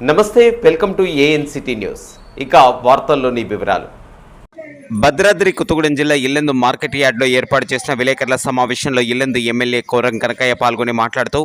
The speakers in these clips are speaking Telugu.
నమస్తే వెల్కమ్ టు ఏఎన్సిటీ న్యూస్ ఇక వార్తల్లోని వివరాలు. భద్రాద్రి కొత్తగూడెం జిల్లా ఇల్లెందు మార్కెట్ యార్డ్లో ఏర్పాటు చేసిన విలేకరుల సమావేశంలో ఇల్లెందు ఎమ్మెల్యే కోరం కనకయ్య పాల్గొని మాట్లాడుతూ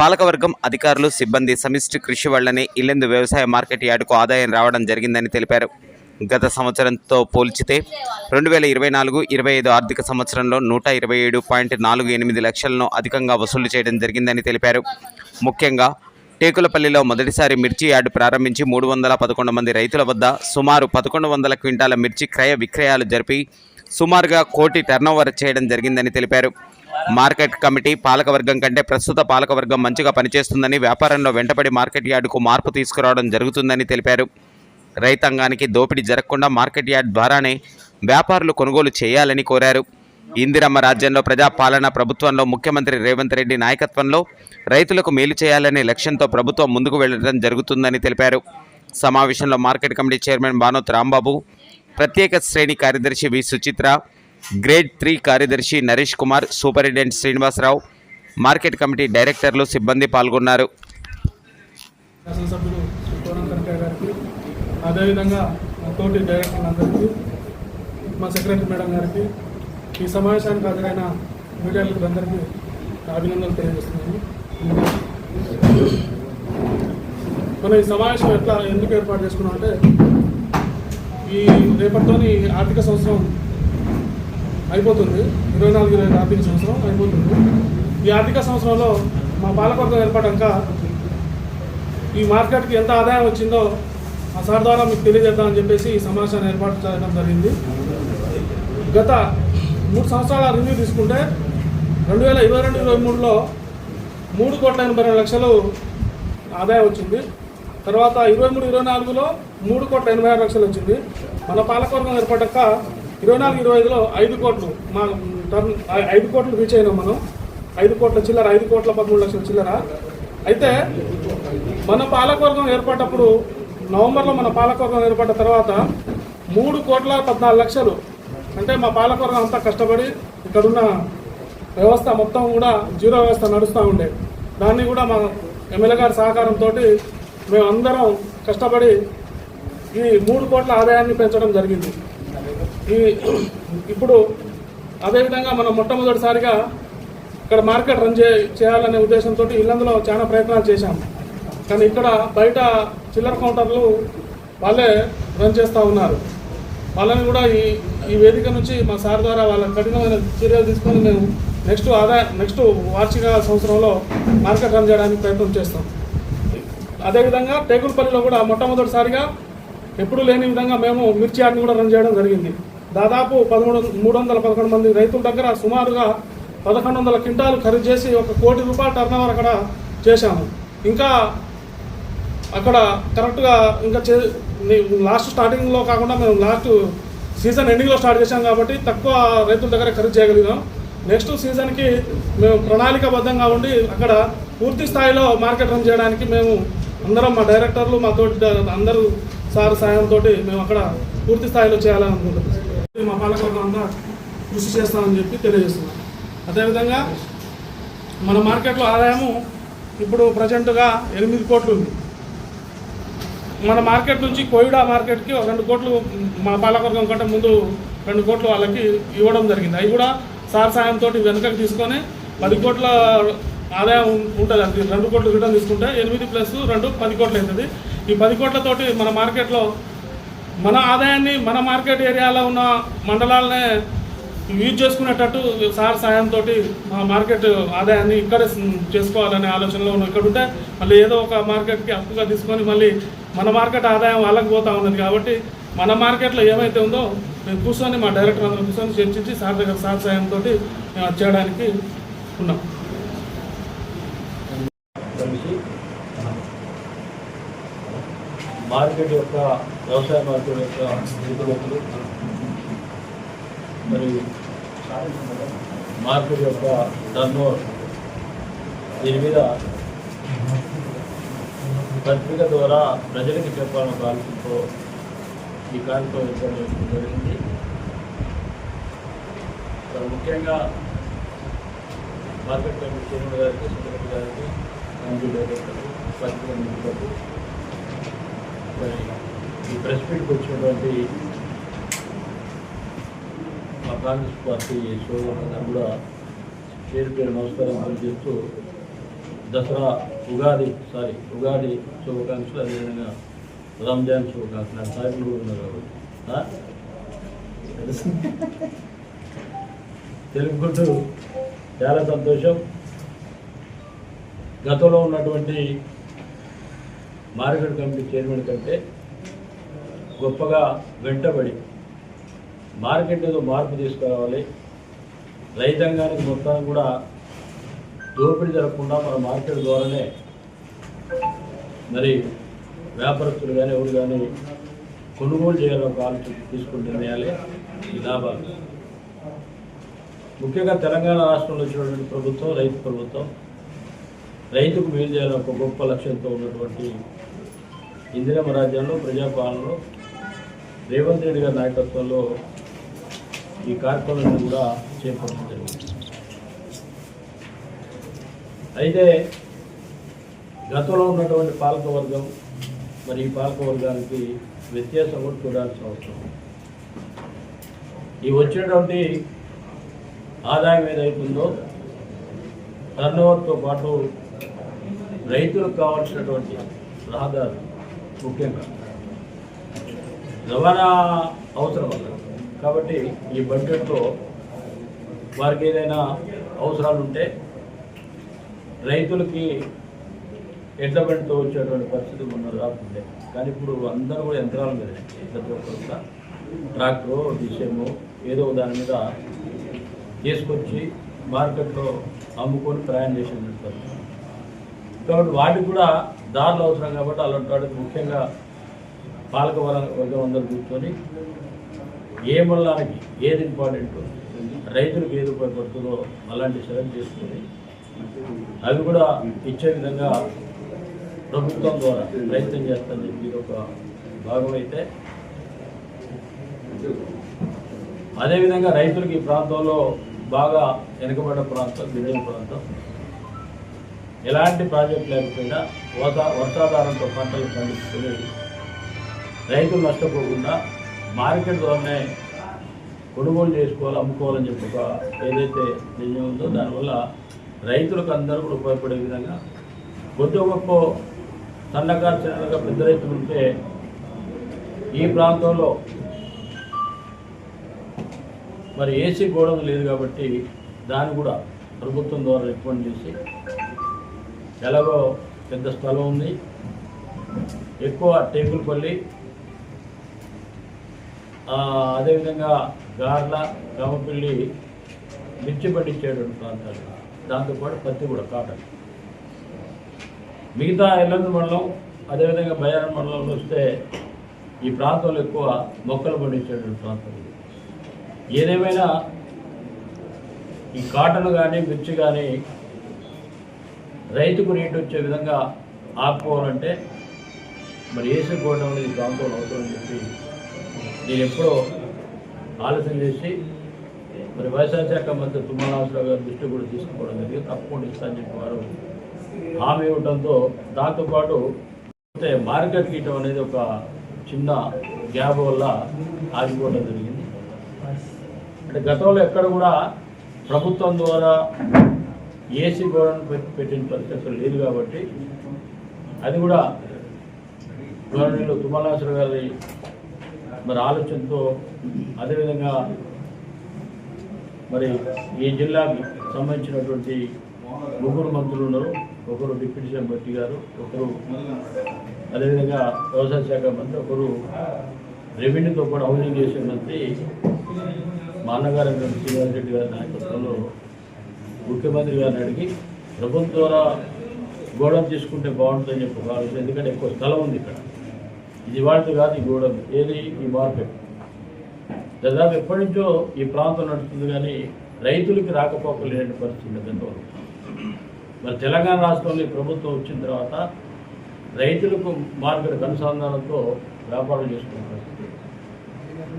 పాలకవర్గం అధికారులు సిబ్బంది సమిష్టి కృషి వల్లనే ఇల్లెందు వ్యవసాయ మార్కెట్ యార్డుకు ఆదాయం రావడం జరిగిందని తెలిపారు. గత సంవత్సరంతో పోల్చితే రెండు వేల ఇరవై నాలుగు ఇరవై ఐదు ఆర్థిక సంవత్సరంలో నూట ఇరవై ఏడు పాయింట్ నాలుగు ఎనిమిది లక్షలను అధికంగా వసూలు చేయడం జరిగిందని తెలిపారు. ముఖ్యంగా టేకులపల్లిలో మొదటిసారి మిర్చి యార్డు ప్రారంభించి మూడు వందల పదకొండు మంది రైతుల వద్ద సుమారు పదకొండు వందల క్వింటాల మిర్చి క్రయ విక్రయాలు జరిపి సుమారుగా కోటి టర్నోవర్ చేయడం జరిగిందని తెలిపారు. మార్కెట్ కమిటీ పాలకవర్గం కంటే ప్రస్తుత పాలకవర్గం మంచిగా పనిచేస్తుందని వ్యాపారంలో వెంటపడి మార్కెట్ యార్డుకు మార్పు తీసుకురావడం జరుగుతుందని తెలిపారు. రైతాంగానికి దోపిడీ జరగకుండా మార్కెట్ యార్డ్ ద్వారానే వ్యాపారులు కొనుగోలు చేయాలని కోరారు. ఇందిరమ్మ రాజ్యంలో ప్రజాపాలన ప్రభుత్వంలో ముఖ్యమంత్రి రేవంత్ రెడ్డి నాయకత్వంలో రైతులకు మేలు చేయాలనే లక్ష్యంతో ప్రభుత్వం ముందుకు వెళ్ళడం జరుగుతుందని తెలిపారు. సమావేశంలో market committee chairman Banoth Rambabu ప్రత్యేక శ్రేణి కార్యదర్శి వి సుచిత్ర గ్రేడ్ త్రీ కార్యదర్శి Naresh Kumar superintendent Srinivasa Rao market committee డైరెక్టర్లు సిబ్బంది పాల్గొన్నారు. అదేవిధంగా నా తోటి డైరెక్టర్లందరికీ మా సెక్రటరీ మేడం గారికి ఈ సమావేశానికి హాజరైన మీడియాలందరికీ అభినందనలు తెలియజేస్తున్నాను. మన ఈ సమావేశం ఎట్లా ఎందుకు ఏర్పాటు చేసుకున్నాం అంటే ఈ రేపటితోని ఆర్థిక సంవత్సరం అయిపోతుంది. ఇరవై నాలుగు ఇరవై ఆర్థిక సంవత్సరం అయిపోతుంది. ఈ ఆర్థిక సంవత్సరంలో మా పాలకవర్గం ఏర్పడాక ఈ మార్కెట్కి ఎంత ఆదాయం వచ్చిందో సార్ ద్వారా మీకు తెలియజేద్దామని చెప్పేసి ఈ సమావేశాన్ని ఏర్పాటు చేయడం జరిగింది. గత మూడు సంవత్సరాల రివ్యూ తీసుకుంటే రెండు వేల ఇరవై రెండు ఇరవై మూడులో మూడు కోట్ల ఎనభై రెండు లక్షలు ఆదాయం వచ్చింది. తర్వాత ఇరవై మూడు ఇరవై నాలుగులో మూడు కోట్ల ఎనభై ఆరు లక్షలు వచ్చింది. మన పాలకవర్గం ఏర్పడ్డాక ఇరవై నాలుగు ఇరవై ఐదులో ఐదు కోట్లు మా టర్న్ ఐదు కోట్లు రీచ్ అయినాం మనం. ఐదు కోట్ల చిల్లర ఐదు కోట్ల పదమూడు లక్షల చిల్లర. అయితే మన పాలకవర్గం ఏర్పడ్డప్పుడు నవంబర్లో మన పాలకవర్గం ఏర్పడ్డ తర్వాత మూడు కోట్ల పద్నాలుగు లక్షలు. అంటే మా పాలకవర్గం అంతా కష్టపడి ఇక్కడున్న వ్యవస్థ మొత్తం కూడా జీరో వ్యవస్థ నడుస్తూ ఉండే. దాన్ని కూడా మా ఎమ్మెల్యే గారి సహకారంతో మేము అందరం కష్టపడి ఈ మూడు కోట్ల ఆదాయాన్ని పెంచడం జరిగింది. ఈ ఇప్పుడు అదేవిధంగా మనం మొట్టమొదటిసారిగా ఇక్కడ మార్కెట్ రన్ చే చేయాలనే ఉద్దేశంతో ఇల్లందులో చాలా ప్రయత్నాలు చేశాం. కానీ ఇక్కడ బయట చిల్లర కౌంటర్లు వాళ్ళే రన్ చేస్తూ ఉన్నారు. వాళ్ళని కూడా ఈ ఈ వేదిక నుంచి మా సార్ ద్వారా వాళ్ళ కఠినమైన చర్యలు తీసుకొని మేము నెక్స్ట్ ఆదాయ నెక్స్ట్ వార్షిక సంవత్సరంలో మార్కెట్ రన్ చేయడానికి ప్రయత్నం చేస్తాం. అదేవిధంగా టేకులపల్లిలో కూడా మొట్టమొదటిసారిగా ఎప్పుడూ లేని విధంగా మేము మిర్చి యార్డ్ని కూడా రన్ చేయడం జరిగింది. దాదాపు పదమూడు మూడు వందల పదకొండు మంది రైతుల దగ్గర సుమారుగా పదకొండు వందల క్వింటాలు ఖరీదు చేసి ఒక కోటి రూపాయల టర్న్ అక్కడ చేశాము. ఇంకా అక్కడ కరెక్ట్గా ఇంకా చే లాస్ట్ స్టార్టింగ్లో కాకుండా మేము లాస్ట్ సీజన్ ఎండింగ్లో స్టార్ట్ చేశాం కాబట్టి తక్కువ రైతుల దగ్గర ఖరీదు చేయగలిగాం. నెక్స్ట్ సీజన్కి మేము ప్రణాళికాబద్ధంగా ఉండి అక్కడ పూర్తి స్థాయిలో మార్కెట్ రన్ చేయడానికి మేము అందరం మా డైరెక్టర్లు మా తోటి అందరూ సార్ సాయంతో మేము అక్కడ పూర్తి స్థాయిలో చేయాలని అనుకుంటున్నాం. మా పాలకవర్గం అంతా కృషి చేస్తామని చెప్పి తెలియజేస్తున్నాం. అదేవిధంగా మన మార్కెట్లో ఆదాయము ఇప్పుడు ప్రజెంట్గా ఎనిమిది కోట్లు ఉంది. మన మార్కెట్ నుంచి కోయిడా మార్కెట్కి రెండు కోట్లు మా పాలకవర్గం కంటే ముందు రెండు కోట్లు వాళ్ళకి ఇవ్వడం జరిగింది. అవి కూడా సార్ సాయంతో వెనుకకు తీసుకొని పది కోట్ల ఆదాయం ఉంటుంది అది. రెండు కోట్లు రిటర్న్ తీసుకుంటే ఎనిమిది ప్లస్ రెండు పది కోట్లు అవుతుంది. ఈ పది కోట్లతోటి మన మార్కెట్లో మన ఆదాయాన్ని మన మార్కెట్ ఏరియాలో ఉన్న మండలాలనే యూజ్ చేసుకునేటట్టు సార్ సాయంతో మా మార్కెట్ ఆదాయాన్ని ఇక్కడే చేసుకోవాలనే ఆలోచనలో ఉన్నాం. ఇక్కడ ఉంటే మళ్ళీ ఏదో ఒక మార్కెట్కి అప్పుగా తీసుకొని మళ్ళీ మన మార్కెట్ ఆదాయం వాళ్ళకి పోతూ ఉన్నది కాబట్టి మన మార్కెట్లో ఏమైతే ఉందో మేము కూర్చొని మా డైరెక్టర్ అందరం కూర్చొని చర్చించి సార్ దగ్గర సార్ సాయంతో మేము అది చేయడానికి ఉన్నాం. మార్కెట్ యొక్క వ్యవసాయ మార్కెట్ యొక్క స్థితిగతులు మరి మార్కెట్ యొక్క టర్నోవర్ దీని మీద పత్రిక ద్వారా ప్రజలకు చెప్పాలన్న ఆలోచనతో ఈ కార్యక్రమం ఏర్పాటు జరిగింది. ముఖ్యంగా మార్కెట్ కమిటీ చైర్మన్ గారికి సెక్రటరీ గారికి కమిటీ డైరెక్టర్లు పత్రిక మిత్రులకు ఈ ప్రెస్ మీట్కి వచ్చినటువంటి మా కాంగ్రెస్ పార్టీ సోదరులందరూ కూడా పేరు పేరు నమస్కారం చేస్తూ దసరా ఉగాది సారీ ఉగాది శుభాకాంక్షలు అదేవిధంగా రంజాన్ శుభాకాంక్షలు. నా సాయిబులు కూడా ఉన్నారు కాబట్టి. ఆ? చాలా సంతోషం. గతంలో ఉన్నటువంటి మార్కెట్ కమిటీ చైర్మన్ కంటే గొప్పగా వెంటబడి మార్కెట్ ఏదో మార్పు తీసుకురావాలి. రైతాంగానికి మొత్తాన్ని కూడా దోపిడీ జరగకుండా మన మార్కెట్ ద్వారానే మరి వ్యాపారస్తులు కానీ ఎవరు కానీ కొనుగోలు చేయాలని ఒక ఆలోచన తీసుకుని నిర్ణయాలే ఈ లాభాలు. ముఖ్యంగా తెలంగాణ రాష్ట్రంలో వచ్చినటువంటి ప్రభుత్వం రైతు ప్రభుత్వం రైతుకు మేలు చేయాలని ఒక గొప్ప లక్ష్యంతో ఉన్నటువంటి ఇందిరమ్మ రాజ్యంలో ప్రజాపాలనలో రేవంత్ రెడ్డి గారి నాయకత్వంలో ఈ కార్యక్రమాన్ని కూడా చేపట్టడం జరిగింది. అయితే గతంలో ఉన్నటువంటి పాలకవర్గం మరి ఈ పాలకవర్గానికి వ్యత్యాసం కూడా చూడాల్సిన అవసరం. ఈ వచ్చినటువంటి ఆదాయం ఏదైతుందో టర్నోవర్తో పాటు రైతులకు కావాల్సినటువంటి రహదారులు ముఖ్యంగా. రవాణా అవసరం అన్నమాట కాబట్టి ఈ బడ్జెట్లో వారికి ఏదైనా అవసరాలు ఉంటే రైతులకి ఎడ్ల బండితో వచ్చేటువంటి పరిస్థితి ఉన్న రాకుండే. కానీ ఇప్పుడు అందరూ కూడా యంత్రాల మీద ప్రతి ఒక్కరు కూడా ట్రాక్టరో ఏదో దాని మీద తీసుకొచ్చి మార్కెట్లో అమ్ముకొని ప్రయాణం చేసి కాబట్టి వాటికి కూడా దారులు అవసరం కాబట్టి అలాంటి వాటికి ముఖ్యంగా పాలక వర్గ- వర్గం అందరూ కూర్చొని ఏ మల్లానికి ఏది ఇంపార్టెంట్ రైతులకు ఏది ఉపయోగపడుతుందో అలాంటి సెలెక్ట్ చేసుకొని అవి కూడా ఇచ్చే విధంగా ప్రభుత్వం ద్వారా ప్రయత్నం చేస్తుంది మీరు ఇది ఒక భాగం అయితే. అదేవిధంగా రైతులకు ఈ ప్రాంతంలో బాగా వెనుకబడ్డ ప్రాంతం గిరిజన ప్రాంతం. ఎలాంటి ప్రాజెక్ట్ లేకపోయినా వర్షా వర్షాధారంతో పంటలు పండించుకుని రైతులు నష్టపోకుండా మార్కెట్ ద్వారానే కొనుగోలు చేసుకోవాలి అమ్ముకోవాలని చెప్పి ఒక ఏదైతే నిర్ణయం ఉందో దానివల్ల రైతులకు అందరూ కూడా ఉపయోగపడే విధంగా కొద్ది గొప్ప సన్నకారు చిన్నగా పెద్ద రైతులు ఉంటే ఈ ప్రాంతంలో మరి ఏసీ గోడౌన్ లేదు కాబట్టి దాన్ని కూడా ప్రభుత్వం ద్వారా రికమెండ్ చేసి ఎలాగో పెద్ద స్థలం ఉంది. ఎక్కువ టేకులపల్లి అదేవిధంగా గార్ల గమపిల్లి మిర్చి పండించేటువంటి ప్రాంతాలు. దాంతోపాటు పత్తి కూడా కాటన్. మిగతా ఎల్లందు మండలం అదేవిధంగా బయారం మండలంలో వస్తే ఈ ప్రాంతంలో ఎక్కువ మొక్కలు పండించేటువంటి ప్రాంతం ఏదేమైనా ఈ కాటన్ కానీ మిర్చి కానీ రైతుకు రేటు వచ్చే విధంగా ఆపుకోవాలంటే మరి ఏసీ అనేది ఈ ప్రాంతంలో అవసరం చెప్పి నేను ఎప్పుడో ఆలోచన చేసి మరి వ్యవసాయ శాఖ మంత్రి తుమ్మనాథరావు గారి దృష్టి కూడా తీసుకోవడం జరిగింది. తప్పకుండా ఇస్తానని చెప్పి వారు హామీ ఇవ్వడంతో దాంతోపాటు అంటే మార్కెట్ గీయటం అనేది ఒక చిన్న గ్యాప్ వల్ల ఆగిపోవడం జరిగింది. అంటే గతంలో ఎక్కడ కూడా ప్రభుత్వం ద్వారా ఏసీ గవర్నమెంట్ పెట్టిన పరిస్థితులు లేదు కాబట్టి అది కూడా గవర్నమెంట్లో తుమ్మలాశ్వర గారి మరి ఆలోచనతో అదేవిధంగా మరి ఈ జిల్లాకి సంబంధించినటువంటి ముగ్గురు మంత్రులు ఉన్నారు? ఒకరు డిప్యూటీ సీఎం భట్టి గారు ఒకరు అదేవిధంగా వ్యవసాయ శాఖ మంత్రి ఒకరు రెవెన్యూతో పాటు హౌసింగ్ చేసే మంత్రి మా అన్నగారు అయినటువంటి శ్రీనివాస్ రెడ్డి గారి నాయకత్వంలో ముఖ్యమంత్రి గారిని అడిగి ప్రభుత్వం ద్వారా గోడౌన్ తీసుకుంటే బాగుంటుందని చెప్పి ఒక ఆలోచన. ఎందుకంటే ఎక్కువ స్థలం ఉంది ఇక్కడ. ఇది వాడిది కాదు ఈ గోడౌన్. ఏది? ఈ మార్కెట్. దాదాపు ఎప్పటి నుంచో ఈ ప్రాంతం నడుస్తుంది కానీ రైతులకి రాకపోకలేని పరిస్థితి గతంలో మరి తెలంగాణ రాష్ట్రంలో ప్రభుత్వం వచ్చిన తర్వాత రైతులకు మార్కెట్ అనుసంధానంతో వ్యాపారం చేసుకునే పరిస్థితి.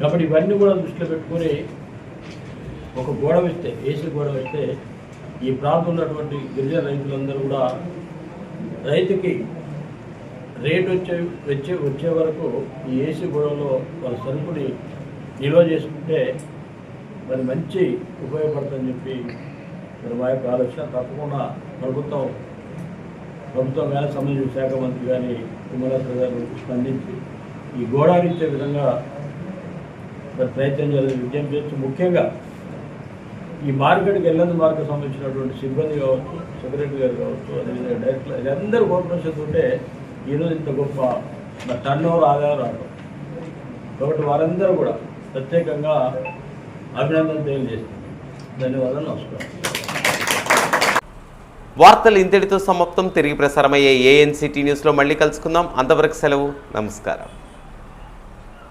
కాబట్టి ఇవన్నీ కూడా దృష్టిలో పెట్టుకొని ఒక గోడ వేస్తే ఏసీ గోడ వేస్తే ఈ ప్రాంతం ఉన్నటువంటి గిరిజన రైతులందరూ కూడా రైతుకి రేట్ వచ్చే వచ్చే వచ్చే వరకు ఈ ఏసీ గోడలో వాళ్ళ సరుకుని నిల్వ చేసుకుంటే మరి మంచి ఉపయోగపడుతుందని చెప్పి మరి మా యొక్క ఆలోచన. తప్పకుండా ప్రభుత్వం ప్రభుత్వం కానీ సంబంధించిన శాఖ మంత్రి కానీ కుమారేశ్వర గారు స్పందించి ఈ గోడానిచ్చే ఇచ్చే విధంగా మరి ప్రయత్నం చేయాలని విజ్ఞప్తి చేస్తూ ముఖ్యంగా ఈ మార్కెట్కి వెళ్ళని మార్కెట్ సంబంధించినటువంటి సిబ్బంది కావచ్చు సెక్రటరీ గారు కావచ్చు అదేవిధంగా డైరెక్టర్ వీళ్ళందరూ కోఆపరేషన్ ఉంటే ఈరోజు ఇంత గొప్ప టర్న్ ఓవర్ ఆదాయం రావడం. కాబట్టి వారందరూ కూడా ప్రత్యేకంగా అభినందన తెలియజేస్తుంది ధన్యవాదాలు నమస్కారం. వార్తలు ఇంతటితో సమాప్తం. తిరిగి ప్రసారమయ్యే ఏఎన్సిటీ న్యూస్లో మళ్ళీ కలుసుకుందాం. అంతవరకు సెలవు. నమస్కారం.